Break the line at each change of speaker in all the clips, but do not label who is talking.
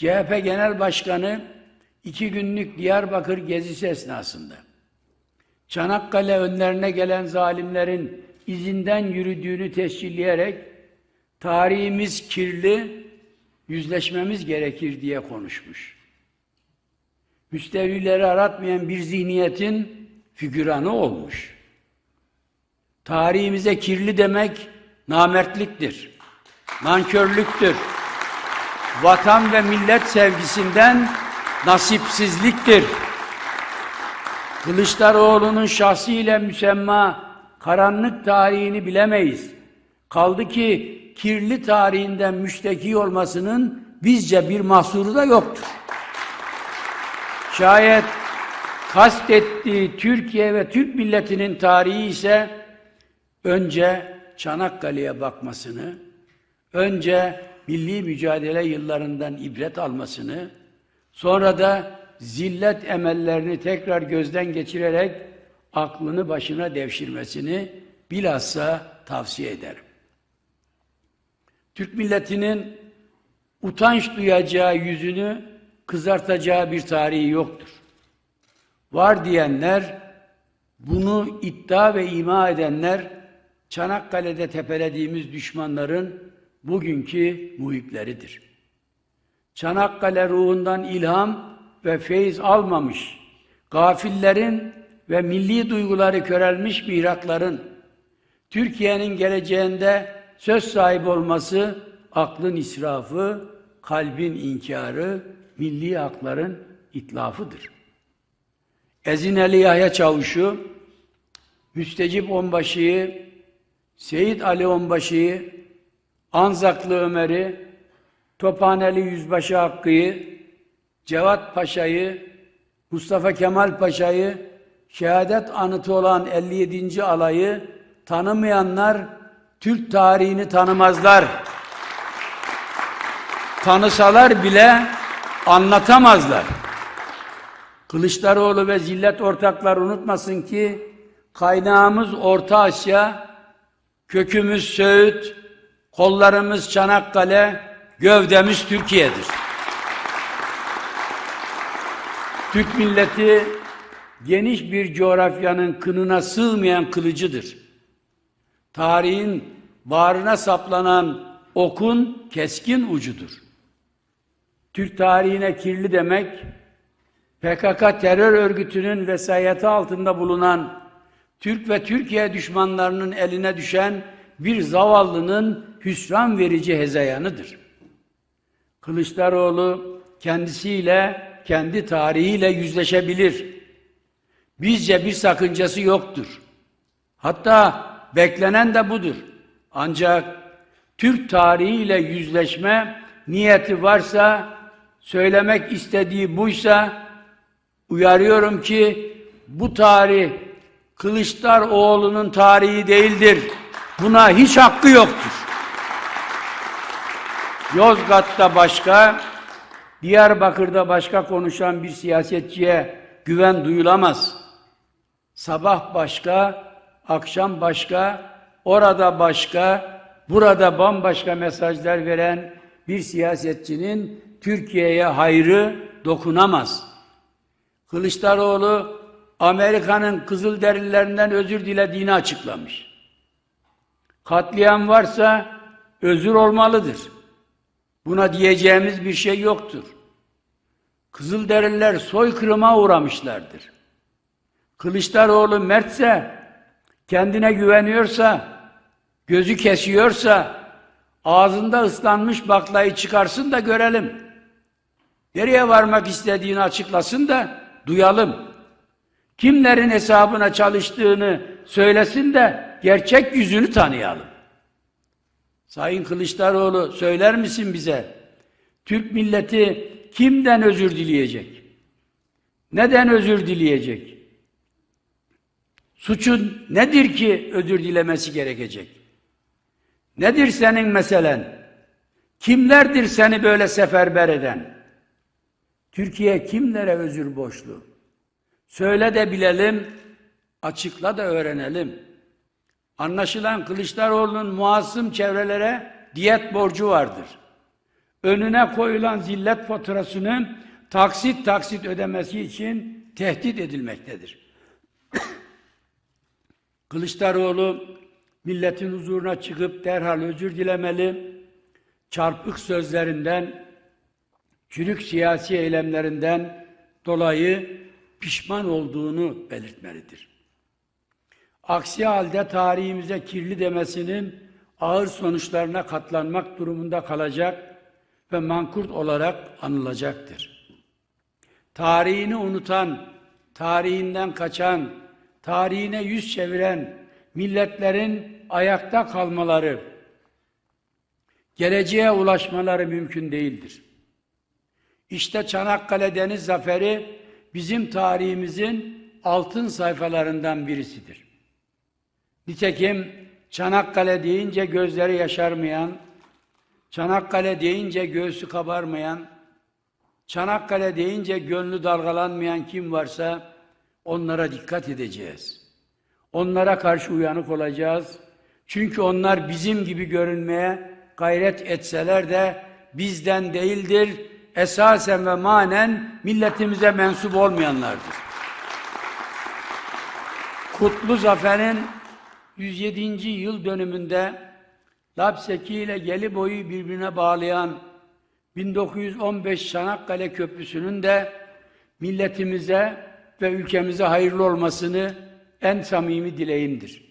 CHP Genel Başkanı iki günlük Diyarbakır gezisi esnasında Çanakkale önlerine gelen zalimlerin izinden yürüdüğünü tescilleyerek tarihimiz kirli, yüzleşmemiz gerekir diye konuşmuş. Müstevlileri aratmayan bir zihniyetin figüranı olmuş. Tarihimize kirli demek namertliktir, nankörlüktür. Vatan ve millet sevgisinden nasipsizliktir. Kılıçdaroğlu'nun şahsiyle müsemma karanlık tarihini bilemeyiz. Kaldı ki kirli tarihinden müşteki olmasının bizce bir mahsuru da yoktur. Şayet kastettiği Türkiye ve Türk milletinin tarihi ise önce Çanakkale'ye bakmasını, önce milli mücadele yıllarından ibret almasını, sonra da zillet emellerini tekrar gözden geçirerek aklını başına devşirmesini bilhassa tavsiye ederim. Türk milletinin utanç duyacağı yüzünü kızartacağı bir tarihi yoktur. Var diyenler, bunu iddia ve ima edenler, Çanakkale'de tepelediğimiz düşmanların bugünkü muhipleridir. Çanakkale ruhundan ilham ve feyiz almamış, gafillerin ve milli duyguları körelmiş mihrakların, Türkiye'nin geleceğinde söz sahibi olması, aklın israfı, kalbin inkarı, milli hakların itlafıdır. Ezineli Yahya Çavuşu, Müstecip Onbaşı'yı, Seyit Ali Onbaşı'yı, Anzaklı Ömer'i, Tophaneli Yüzbaşı Hakkı'yı, Cevat Paşa'yı, Mustafa Kemal Paşa'yı, şehadet anıtı olan 57. alayı tanımayanlar Türk tarihini tanımazlar. Tanısalar bile anlatamazlar. Kılıçdaroğlu ve zillet ortaklar unutmasın ki kaynağımız Orta Asya, kökümüz Söğüt, kollarımız Çanakkale, gövdemiz Türkiye'dir. Türk milleti geniş bir coğrafyanın kınına sığmayan kılıcıdır. Tarihin bağrına saplanan okun keskin ucudur. Türk tarihine kirli demek, PKK terör örgütünün vesayeti altında bulunan Türk ve Türkiye düşmanlarının eline düşen bir zavallının hüsran verici hezeyanıdır. Kılıçdaroğlu kendisiyle, kendi tarihiyle yüzleşebilir. Bizce bir sakıncası yoktur. Hatta beklenen de budur. Ancak Türk tarihiyle yüzleşme niyeti varsa, söylemek istediği buysa, uyarıyorum ki bu tarih Kılıçdaroğlu'nun tarihi değildir. Buna hiç hakkı yoktur. Yozgat'ta başka, Diyarbakır'da başka konuşan bir siyasetçiye güven duyulamaz. Sabah başka, akşam başka, orada başka, burada bambaşka mesajlar veren bir siyasetçinin Türkiye'ye hayrı dokunamaz. Kılıçdaroğlu Amerika'nın Kızılderililerinden özür dilediğini açıklamış. Katliam varsa özür olmalıdır. Buna diyeceğimiz bir şey yoktur. Kızılderililer soykırıma uğramışlardır. Kılıçdaroğlu mertse, kendine güveniyorsa, gözü kesiyorsa, ağzında ıslanmış baklayı çıkarsın da görelim. Nereye varmak istediğini açıklasın da duyalım. Kimlerin hesabına çalıştığını söylesin de gerçek yüzünü tanıyalım. Sayın Kılıçdaroğlu söyler misin bize? Türk milleti kimden özür dileyecek? Neden özür dileyecek? Suçun nedir ki özür dilemesi gerekecek? Nedir senin meselen? Kimlerdir seni böyle seferber eden? Türkiye kimlere özür borçlu? Söyle de bilelim, açıkla da öğrenelim. Anlaşılan Kılıçdaroğlu'nun muasım çevrelere diyet borcu vardır. önüne koyulan zillet faturasını taksit taksit ödemesi için tehdit edilmektedir. Kılıçdaroğlu milletin huzuruna çıkıp derhal özür dilemeli, çarpık sözlerinden, çürük siyasi eylemlerinden dolayı pişman olduğunu belirtmelidir. Aksi halde tarihimize kirli demesinin ağır sonuçlarına katlanmak durumunda kalacak ve mankurt olarak anılacaktır. Tarihini unutan, tarihinden kaçan, tarihine yüz çeviren milletlerin ayakta kalmaları, geleceğe ulaşmaları mümkün değildir. İşte Çanakkale Deniz Zaferi bizim tarihimizin altın sayfalarından birisidir. Nitekim Çanakkale deyince gözleri yaşarmayan, Çanakkale deyince göğsü kabarmayan, Çanakkale deyince gönlü dalgalanmayan kim varsa onlara dikkat edeceğiz. Onlara karşı uyanık olacağız. Çünkü onlar bizim gibi görünmeye gayret etseler de bizden değildir, esasen ve manen milletimize mensup olmayanlardır. Kutlu Zafer'in 107. yıl dönümünde Lapseki ile Gelibolu'yu birbirine bağlayan 1915 Çanakkale Köprüsü'nün de milletimize ve ülkemize hayırlı olmasını en samimi dileğimdir.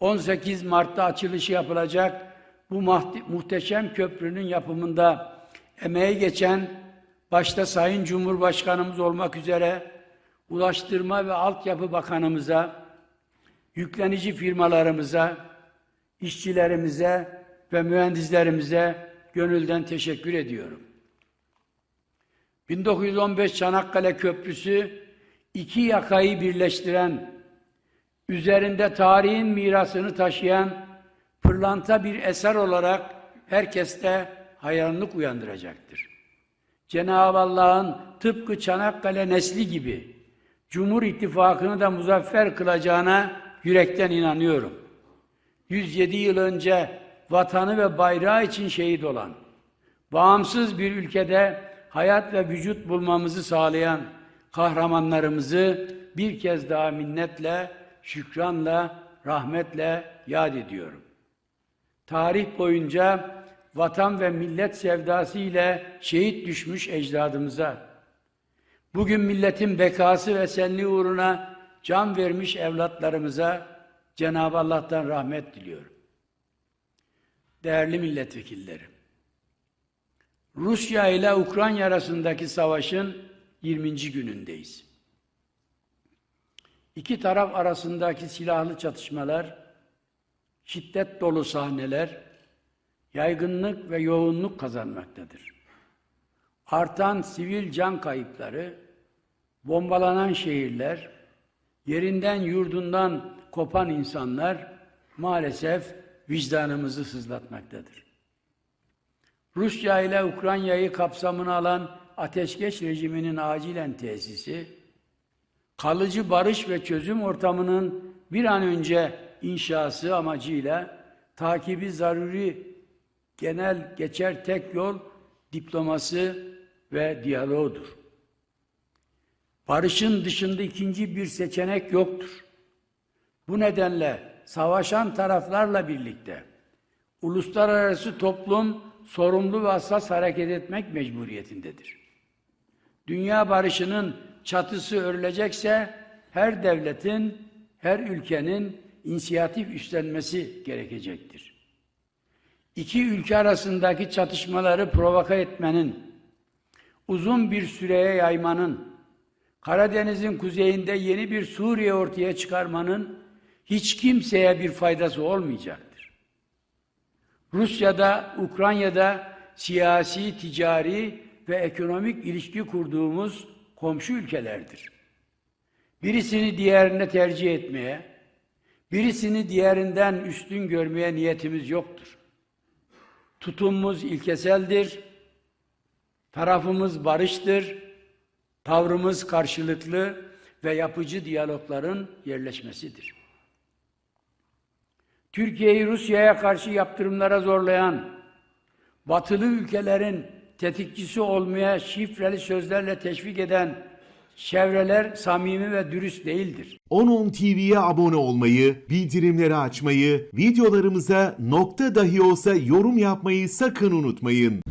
18 Mart'ta açılışı yapılacak bu muhteşem köprünün yapımında emeği geçen başta Sayın Cumhurbaşkanımız olmak üzere Ulaştırma ve Altyapı Bakanımıza, yüklenici firmalarımıza, işçilerimize ve mühendislerimize gönülden teşekkür ediyorum. 1915 Çanakkale Köprüsü iki yakayı birleştiren, üzerinde tarihin mirasını taşıyan pırlanta bir eser olarak herkeste hayranlık uyandıracaktır. Cenab-ı Allah'ın tıpkı Çanakkale nesli gibi Cumhur İttifakı'nı da muzaffer kılacağına yürekten inanıyorum. 107 yıl önce vatanı ve bayrağı için şehit olan, bağımsız bir ülkede hayat ve vücut bulmamızı sağlayan kahramanlarımızı bir kez daha minnetle, şükranla, rahmetle yad ediyorum. Tarih boyunca vatan ve millet sevdası ile şehit düşmüş ecdadımıza, bugün milletin bekası ve senliği uğruna can vermiş evlatlarımıza Cenab-ı Allah'tan rahmet diliyorum. Değerli milletvekilleri, Rusya ile Ukrayna arasındaki savaşın 20. günündeyiz. İki taraf arasındaki silahlı çatışmalar, şiddet dolu sahneler, yaygınlık ve yoğunluk kazanmaktadır. Artan sivil can kayıpları, bombalanan şehirler, yerinden yurdundan kopan insanlar maalesef vicdanımızı sızlatmaktadır. Rusya ile Ukrayna'yı kapsamına alan ateşkes rejiminin acilen tesisi, kalıcı barış ve çözüm ortamının bir an önce inşası amacıyla takibi zaruri genel geçer tek yol diploması ve diyaloğudur. Barışın dışında ikinci bir seçenek yoktur. Bu nedenle savaşan taraflarla birlikte uluslararası toplum sorumlu ve hassas hareket etmek mecburiyetindedir. Dünya barışının çatısı örülecekse her devletin, her ülkenin inisiyatif üstlenmesi gerekecektir. İki ülke arasındaki çatışmaları provoka etmenin, uzun bir süreye yaymanın, Karadeniz'in kuzeyinde yeni bir Suriye ortaya çıkarmanın hiç kimseye bir faydası olmayacaktır. Rusya'da, Ukrayna'da siyasi, ticari ve ekonomik ilişki kurduğumuz komşu ülkelerdir. Birisini diğerine tercih etmeye, birisini diğerinden üstün görmeye niyetimiz yoktur. Tutumumuz ilkeseldir, tarafımız barıştır, tavrımız karşılıklı ve yapıcı diyalogların yerleşmesidir. Türkiye'yi Rusya'ya karşı yaptırımlara zorlayan, batılı ülkelerin tetikçisi olmaya şifreli sözlerle teşvik eden çevreler samimi ve dürüst değildir.
10.10 TV'ye abone olmayı, bildirimleri açmayı, videolarımıza nokta dahi olsa yorum yapmayı sakın unutmayın.